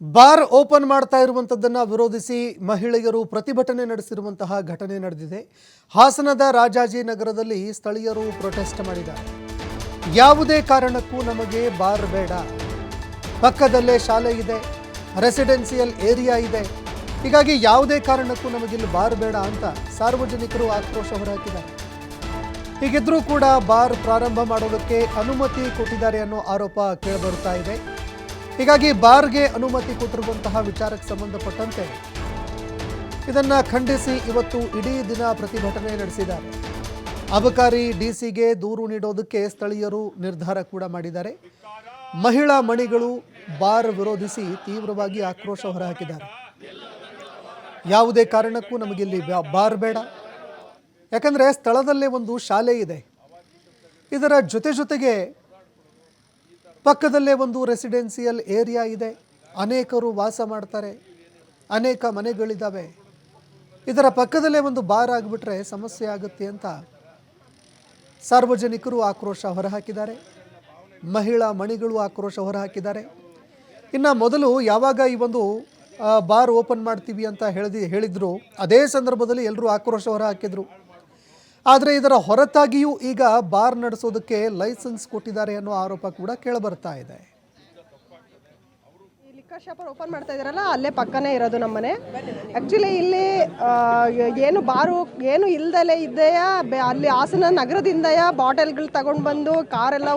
Bar open ಮಾಡ್ತಾ ಇರುವಂಥದ್ದನ್ನು ವಿರೋಧಿಸಿ ಮಹಿಳೆಯರು ಪ್ರತಿಭಟನೆ ನಡೆಸಿರುವಂತಹ ಘಟನೆ ನಡೆದಿದೆ. ಹಾಸನದ ರಾಜಾಜಿನಗರದಲ್ಲಿ ಸ್ಥಳೀಯರು ಪ್ರೊಟೆಸ್ಟ್ ಮಾಡಿದ್ದಾರೆ. ಯಾವುದೇ ಕಾರಣಕ್ಕೂ ನಮಗೆ ಬಾರ್ ಬೇಡ. ಪಕ್ಕದಲ್ಲೇ ಶಾಲೆ ಇದೆ, ರೆಸಿಡೆನ್ಸಿಯಲ್ ಏರಿಯಾ ಇದೆ. ಹೀಗಾಗಿ ಯಾವುದೇ ಕಾರಣಕ್ಕೂ ನಮಗಿಲ್ಲಿ ಬಾರ್ ಬೇಡ ಅಂತ ಸಾರ್ವಜನಿಕರು ಆಕ್ರೋಶ ಹೊರಹಾಕಿದ್ದಾರೆ. ಹೀಗಿದ್ರೂ ಕೂಡ ಬಾರ್ ಪ್ರಾರಂಭ ಮಾಡೋದಕ್ಕೆ ಅನುಮತಿ ಕೊಟ್ಟಿದ್ದಾರೆ ಅನ್ನೋ ಆರೋಪ ಕೇಳಿಬರುತ್ತಾ ಇದೆ. ಹೀಗಾಗಿ ಬಾರ್ಗೆ ಅನುಮತಿ ಕೊಟ್ಟಿರುವಂತಹ ವಿಚಾರಕ್ಕೆ ಸಂಬಂಧಪಟ್ಟಂತೆ ಇದನ್ನ ಖಂಡಿಸಿ ಇವತ್ತು ಇಡೀ ದಿನ ಪ್ರತಿಭಟನೆ ನಡೆಸಿದ್ದಾರೆ. ಅಬಕಾರಿ ಡಿಸಿಗೆ ದೂರು ನೀಡೋದಕ್ಕೆ ಸ್ಥಳೀಯರು ನಿರ್ಧಾರ ಕೂಡ ಮಾಡಿದ್ದಾರೆ. ಮಹಿಳಾ ಮಣಿಗಳು ಬಾರ್ ವಿರೋಧಿಸಿ ತೀವ್ರವಾಗಿ ಆಕ್ರೋಶ ಹೊರಹಾಕಿದ್ದಾರೆ. ಯಾವುದೇ ಕಾರಣಕ್ಕೂ ನಮಗಿಲ್ಲಿ ಬಾರ್ ಬೇಡ. ಯಾಕಂದರೆ ಸ್ಥಳದಲ್ಲೇ ಒಂದು ಶಾಲೆ ಇದೆ. ಇದರ ಜೊತೆ ಜೊತೆಗೆ ಪಕ್ಕದಲ್ಲೇ ಒಂದು ರೆಸಿಡೆನ್ಸಿಯಲ್ ಏರಿಯಾ ಇದೆ. ಅನೇಕರು ವಾಸ ಮಾಡ್ತಾರೆ. ಅನೇಕ ಮನೆಗಳಿದ್ದಾವೆ ಇದರ ಪಕ್ಕದಲ್ಲೇ ಒಂದು ಬಾರ್ ಆಗಿಬಿಟ್ರೆ ಸಮಸ್ಯೆ ಆಗುತ್ತೆ ಅಂತ ಸಾರ್ವಜನಿಕರು ಆಕ್ರೋಶ ಹೊರಹಾಕಿದ್ದಾರೆ. ಮಹಿಳಾ ಮಣಿಗಳು ಆಕ್ರೋಶ ಹೊರಹಾಕಿದ್ದಾರೆ. ಇನ್ನು ಮೊದಲು ಯಾವಾಗ ಈ ಒಂದು ಬಾರ್ ಓಪನ್ ಮಾಡ್ತೀವಿ ಅಂತ ಹೇಳಿದಿ ಹೇಳಿದ್ರು, ಅದೇ ಸಂದರ್ಭದಲ್ಲಿ ಎಲ್ಲರೂ ಆಕ್ರೋಶ ಹೊರಹಾಕಿದ್ರು. ಆದರೆ ಇದರ ಹೊರತಾಗಿಯೂ ಈಗ ಬಾರ್ ನಡೆಸೋದಕ್ಕೆ ಲೈಸೆನ್ಸ್ ಕೊಟ್ಟಿದ್ದಾರೆ ಅನ್ನೋ ಆರೋಪ ಕೂಡ ಕೇಳಬರ್ತಾ ಇದೆ. ಲಿಕ್ಕರ್ ಓಪನ್ ಮಾಡ್ತಾ ಇದಾರಲ್ಲ, ಅಲ್ಲೇ ಪಕ್ಕನೇ ಇರೋದು ನಮ್ಮನೆ. ಆ್ಯಕ್ಚುಲಿ ಇಲ್ಲಿ ಏನು ಬಾರು ಏನು ಇಲ್ದಲೇ ಇದೆಯಾ ಅಲ್ಲಿ ಹಾಸನ ನಗರದಿಂದಯ ಬಾಟಲ್ಗಳು ತಗೊಂಡು ಬಂದು ಕಾರೆಲ್ಲ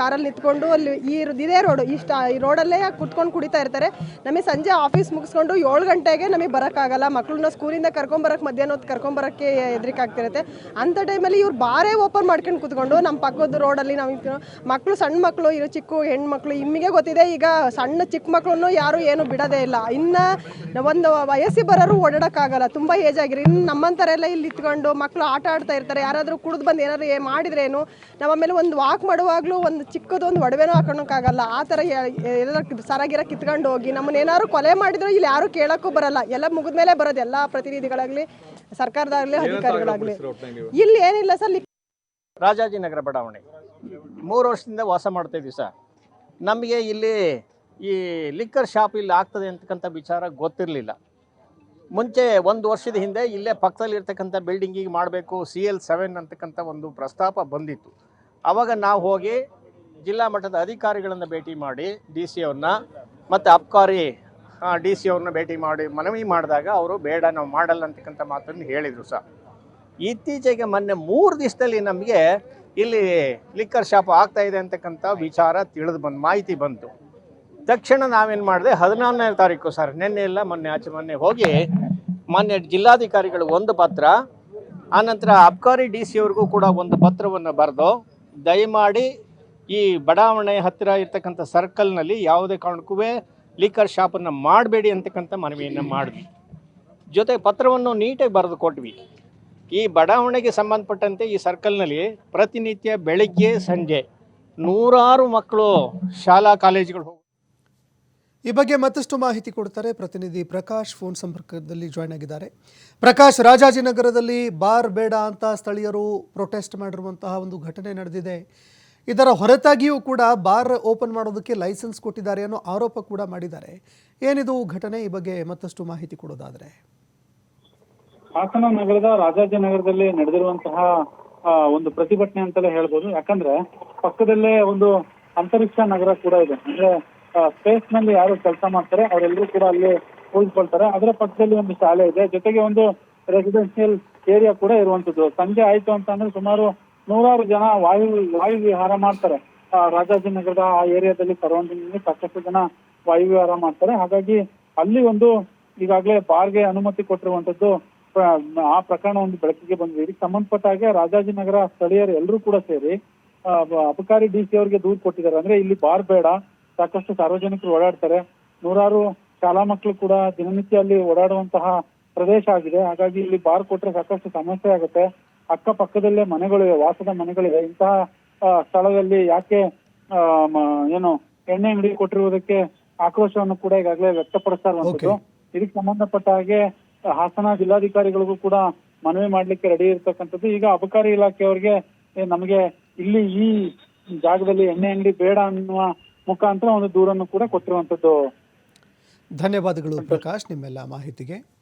ಕಾರಲ್ಲಿ ನಿಂತ್ಕೊಂಡು ಅಲ್ಲಿ ಈ ಇದೇ ರೋಡು ಇಷ್ಟ ಈ ರೋಡಲ್ಲೇ ಕುತ್ಕೊಂಡು ಕುಡಿತಾ ಇರ್ತಾರೆ. ನಮಗೆ ಸಂಜೆ ಆಫೀಸ್ ಮುಗಿಸ್ಕೊಂಡು ಏಳು ಗಂಟೆಗೆ ನಮಗೆ ಬರೋಕ್ಕಾಗಲ್ಲ. ಮಕ್ಕಳನ್ನ ಸ್ಕೂಲಿಂದ ಕರ್ಕೊಂಬರಕ್ಕೆ ಮಧ್ಯಾಹ್ನ ಹೊತ್ತು ಕರ್ಕೊಂಬರಕ್ಕೆ ಹೆದರಿಕೆ ಆಗ್ತಿರುತ್ತೆ. ಅಂಥ ಟೈಮಲ್ಲಿ ಇವ್ರು ಬಾರೇ ಓಪನ್ ಮಾಡ್ಕೊಂಡು ಕುತ್ಕೊಂಡು ನಮ್ಮ ಪಕ್ಕದ ರೋಡಲ್ಲಿ ನಾವು ಮಕ್ಕಳು ಸಣ್ಣ ಮಕ್ಕಳು ಇರೋ ಚಿಕ್ಕ ಹೆಣ್ಮಕ್ಳು ಇಮ್ಮಿಗೆ ಗೊತ್ತಿದೆ ಈಗ ಸಣ್ಣ ಚಿಕ್ಕ ಮಕ್ಕಳನ್ನು ಯಾರು ಏನು ಬಿಡೋದೇ ಇಲ್ಲ. ಇನ್ನು ಒಂದು ವಯಸ್ಸಿ ಬರೋರು ಓಡಾಡಕ್ಕಾಗಲ್ಲ. ತುಂಬ ಏಜ್ ಆಗಿರಿ ಇನ್ನು ನಮ್ಮಂಥರೆಲ್ಲ ಇಲ್ಲಿ ಇತ್ಕೊಂಡು ಮಕ್ಕಳು ಆಟ ಆಡ್ತಾ ಇರ್ತಾರೆ. ಯಾರಾದರೂ ಕುಡಿದು ಬಂದು ಏನಾದ್ರು ಏ- ಮಾಡಿದ್ರೇನು ನಾವು ಆಮೇಲೆ ಒಂದು ವಾಕ್ ಮಾಡುವಾಗಲೂ ಒಂದು ಚಿಕ್ಕದೊಂದು ಒಡವೆನೂ ಹಾಕೊಳಕ್ಕಾಗಲ್ಲ. ಆ ಥರ ಎಲ್ಲ ಸರಾಗಿರ ಕಿತ್ಕೊಂಡು ಹೋಗಿ ನಮ್ಮನ್ನ ಏನಾದ್ರು ಕೊಲೆ ಮಾಡಿದ್ರು ಇಲ್ಲಿ ಯಾರು ಕೇಳೋಕ್ಕೂ ಬರಲ್ಲ. ಎಲ್ಲ ಮುಗಿದ ಮೇಲೆ ಬರೋದು ಎಲ್ಲ ಪ್ರತಿನಿಧಿಗಳಾಗಲಿ ಸರ್ಕಾರದಾಗಲಿ ಅಧಿಕಾರಿಗಳಾಗಲಿ. ಇಲ್ಲಿ ಏನಿಲ್ಲ ಸರ್ ರಾಜಾಜಿನಗರ ಬಡಾವಣೆ. ಮೂರು ವರ್ಷದಿಂದ ವಾಸ ಮಾಡ್ತಾ ಇದ್ದೀವಿ ಸರ್. ನಮಗೆ ಇಲ್ಲಿ ಈ ಲಿಕ್ಕರ್ ಶಾಪ್ ಇಲ್ಲಿ ಆಗ್ತದೆ ಅಂತಕ್ಕಂಥ ವಿಚಾರ ಗೊತ್ತಿರಲಿಲ್ಲ. ಮುಂಚೆ ಒಂದು ವರ್ಷದ ಹಿಂದೆ ಇಲ್ಲೇ ಪಕ್ಕದಲ್ಲಿರ್ತಕ್ಕಂಥ ಬಿಲ್ಡಿಂಗಿಗೆ ಮಾಡಬೇಕು ಸಿ ಎಲ್ ಸೆವೆನ್ ಅಂತಕ್ಕಂಥ ಒಂದು ಪ್ರಸ್ತಾಪ ಬಂದಿತ್ತು. ಆವಾಗ ನಾವು ಹೋಗಿ ಜಿಲ್ಲಾ ಮಟ್ಟದ ಅಧಿಕಾರಿಗಳನ್ನು ಭೇಟಿ ಮಾಡಿ ಡಿ ಸಿ ಅವ್ರನ್ನ, ಮತ್ತು ಅಬ್ಕಾರಿ ಡಿ ಸಿ ಅವ್ರನ್ನ ಭೇಟಿ ಮಾಡಿ ಮನವಿ ಮಾಡಿದಾಗ ಅವರು, ಬೇಡ, ನಾವು ಮಾಡಲ್ಲ, ಅಂತಕ್ಕಂಥ ಮಾತನ್ನು ಹೇಳಿದರು ಸಹ ಇತ್ತೀಚೆಗೆ ಮೊನ್ನೆ ಮೂರು ದಿವಸದಲ್ಲಿ ನಮಗೆ ಇಲ್ಲಿ ಲಿಕ್ಕರ್ ಶಾಪ್ ಆಗ್ತಾ ಇದೆ ಅಂತಕ್ಕಂಥ ವಿಚಾರ ತಿಳಿದು ಬಂದು ಮಾಹಿತಿ ಬಂತು. ತಕ್ಷಣ ನಾವೇನು ಮಾಡಿದೆ ಹದಿನಾರನೇ ತಾರೀಕು ಸರ್, ನಿನ್ನೆ ಇಲ್ಲ, ಮೊನ್ನೆ ಆಚೆ ಮೊನ್ನೆ ಹೋಗಿ ಮೊನ್ನೆ ಜಿಲ್ಲಾಧಿಕಾರಿಗಳು ಒಂದು ಪತ್ರ ಆನಂತರ ಅಬ್ಕಾರಿ ಡಿ ಸಿ ಅವ್ರಿಗೂ ಕೂಡ ಒಂದು ಪತ್ರವನ್ನು ಬರೆದು, ದಯಮಾಡಿ ಈ ಬಡಾವಣೆ ಹತ್ತಿರ ಇರ್ತಕ್ಕಂಥ ಸರ್ಕಲ್ನಲ್ಲಿ ಯಾವುದೇ ಕಾರಣಕ್ಕೂ ಲೀಕರ್ ಶಾಪನ್ನು ಮಾಡಬೇಡಿ ಅಂತಕ್ಕಂಥ ಮನವಿಯನ್ನು ಮಾಡಿದ್ವಿ. ಜೊತೆ ಪತ್ರವನ್ನು ನೀಟಾಗಿ ಬರೆದು ಕೊಟ್ವಿ. ಈ ಬಡಾವಣೆಗೆ ಸಂಬಂಧಪಟ್ಟಂತೆ ಈ ಸರ್ಕಲ್ನಲ್ಲಿ ಪ್ರತಿನಿತ್ಯ ಬೆಳಗ್ಗೆ ಸಂಜೆ ನೂರಾರು ಮಕ್ಕಳು ಶಾಲಾ ಕಾಲೇಜುಗಳು ಈ ಬಗ್ಗೆ ಮತ್ತಷ್ಟು ಮಾಹಿತಿ ಕೊಡ್ತಾರೆ ಪ್ರತಿನಿಧಿ ಪ್ರಕಾಶ್. ಫೋನ್ ಸಂಪರ್ಕದಲ್ಲಿ ಜಾಯ್ನ್ ಆಗಿದ್ದಾರೆ. ಪ್ರಕಾಶ್ ರಾಜಾಜಿನಗರದಲ್ಲಿ ಬಾರ್ ಬೇಡ ಅಂತ ಸ್ಥಳೀಯರು ಪ್ರೊಟೆಸ್ಟ್ ಮಾಡಿರುವಂತಹ ಒಂದು ಘಟನೆ ನಡೆದಿದೆ. ಇದರ ಹೊರತಾಗಿಯೂ ಕೂಡ ಬಾರ್ ಓಪನ್ ಮಾಡೋದಕ್ಕೆ ಲೈಸೆನ್ಸ್ ಕೊಟ್ಟಿದ್ದಾರೆ ಅನ್ನೋ ಆರೋಪ ಕೂಡ ಮಾಡಿದ್ದಾರೆ. ಏನಿದು ಘಟನೆ? ಈ ಬಗ್ಗೆ ಮತ್ತಷ್ಟು ಮಾಹಿತಿ ಕೊಡೋದಾದ್ರೆ. ಹಾಸನ ನಗರದ ರಾಜಾಜಿನಗರದಲ್ಲಿ ನಡೆದಿರುವಂತಹ ಒಂದು ಪ್ರತಿಭಟನೆ ಅಂತಲೇ ಹೇಳ್ಬೋದು. ಯಾಕಂದ್ರೆ ಪಕ್ಕದಲ್ಲೇ ಒಂದು ಅಂತರಿಕ್ಷ ನಗರ ಕೂಡ ಇದೆ. ಅಂದ್ರೆ ಸ್ಪೇಸ್ನಲ್ಲಿ ಯಾರು ಕೆಲಸ ಮಾಡ್ತಾರೆ ಅವರೆಲ್ಲರೂ ಕೂಡ ಅಲ್ಲಿ ಉಳಿದುಕೊಳ್ತಾರೆ ಅದರ ಪಕ್ಕದಲ್ಲಿ ಒಂದು ಶಾಲೆ ಇದೆ. ಜೊತೆಗೆ ಒಂದು ರೆಸಿಡೆನ್ಷಿಯಲ್ ಏರಿಯಾ ಕೂಡ ಇರುವಂತದ್ದು. ಸಂಜೆ ಆಯ್ತು ಅಂತ ಅಂದ್ರೆ ಸುಮಾರು ನೂರಾರು ಜನ ವಾಯು ವಾಯು ವಿಹಾರ ಮಾಡ್ತಾರೆ. ರಾಜಾಜಿನಗರದ ಆ ಏರಿಯಾದಲ್ಲಿ ಸರೌಂಡಿಂಗ್ ಸಾಕಷ್ಟು ಜನ ವಾಯು ವಿಹಾರ ಮಾಡ್ತಾರೆ. ಹಾಗಾಗಿ ಅಲ್ಲಿ ಒಂದು ಈಗಾಗಲೇ ಬಾರ್ಗೆ ಅನುಮತಿ ಕೊಟ್ಟಿರುವಂತದ್ದು, ಆ ಪ್ರಕರಣ ಒಂದು ಬೆಳಕಿಗೆ ಬಂದಿದೆ. ಇದಕ್ಕೆ ಸಂಬಂಧಪಟ್ಟ ಹಾಗೆ ರಾಜಾಜಿನಗರ ಸ್ಥಳೀಯರು ಎಲ್ಲರೂ ಕೂಡ ಸೇರಿ ಅಬಕಾರಿ ಡಿ ಸಿ ಅವರಿಗೆ ದೂರು ಕೊಟ್ಟಿದ್ದಾರೆ. ಅಂದ್ರೆ ಇಲ್ಲಿ ಬಾರ್ ಬೇಡ. ಸಾಕಷ್ಟು ಸಾರ್ವಜನಿಕರು ಓಡಾಡ್ತಾರೆ. ನೂರಾರು ಶಾಲಾ ಮಕ್ಕಳು ಕೂಡ ದಿನನಿತ್ಯ ಅಲ್ಲಿ ಓಡಾಡುವಂತಹ ಪ್ರದೇಶ ಆಗಿದೆ. ಹಾಗಾಗಿ ಇಲ್ಲಿ ಬಾರ್ ಕೊಟ್ರೆ ಸಾಕಷ್ಟು ಸಮಸ್ಯೆ ಆಗುತ್ತೆ. ಅಕ್ಕಪಕ್ಕದಲ್ಲೇ ಮನೆಗಳಿವೆ ವಾಸದ ಮನೆಗಳಿವೆ ಇಂತಹ ಸ್ಥಳದಲ್ಲಿ ಯಾಕೆ ಏನು ಎಣ್ಣೆ ಅಂಗಡಿ ಕೊಟ್ಟಿರುವುದಕ್ಕೆ ಆಕ್ರೋಶವನ್ನು ಕೂಡ ಈಗಾಗಲೇ ವ್ಯಕ್ತಪಡಿಸ್ತಾ ಇರುವಂತದ್ದು ಇದಕ್ಕೆ ಸಂಬಂಧಪಟ್ಟ ಹಾಗೆ ಹಾಸನ ಜಿಲ್ಲಾಧಿಕಾರಿಗಳಿಗೂ ಕೂಡ ಮನವಿ ಮಾಡ್ಲಿಕ್ಕೆ ರೆಡಿ ಇರ್ತಕ್ಕಂಥದ್ದು. ಈಗ ಅಬಕಾರಿ ಇಲಾಖೆಯವರಿಗೆ ನಮಗೆ ಇಲ್ಲಿ ಈ ಜಾಗದಲ್ಲಿ ಎಣ್ಣೆ ಅಂಗಡಿ ಬೇಡ ಅನ್ನುವ ಮುಖಾಂತರ ಒಂದು ದೂರನ್ನು ಕೂಡ ಕೊಟ್ಟಿರುವಂತದ್ದು. ಧನ್ಯವಾದಗಳು ಪ್ರಕಾಶ್ ನಿಮ್ಮೆಲ್ಲ ಮಾಹಿತಿಗೆ.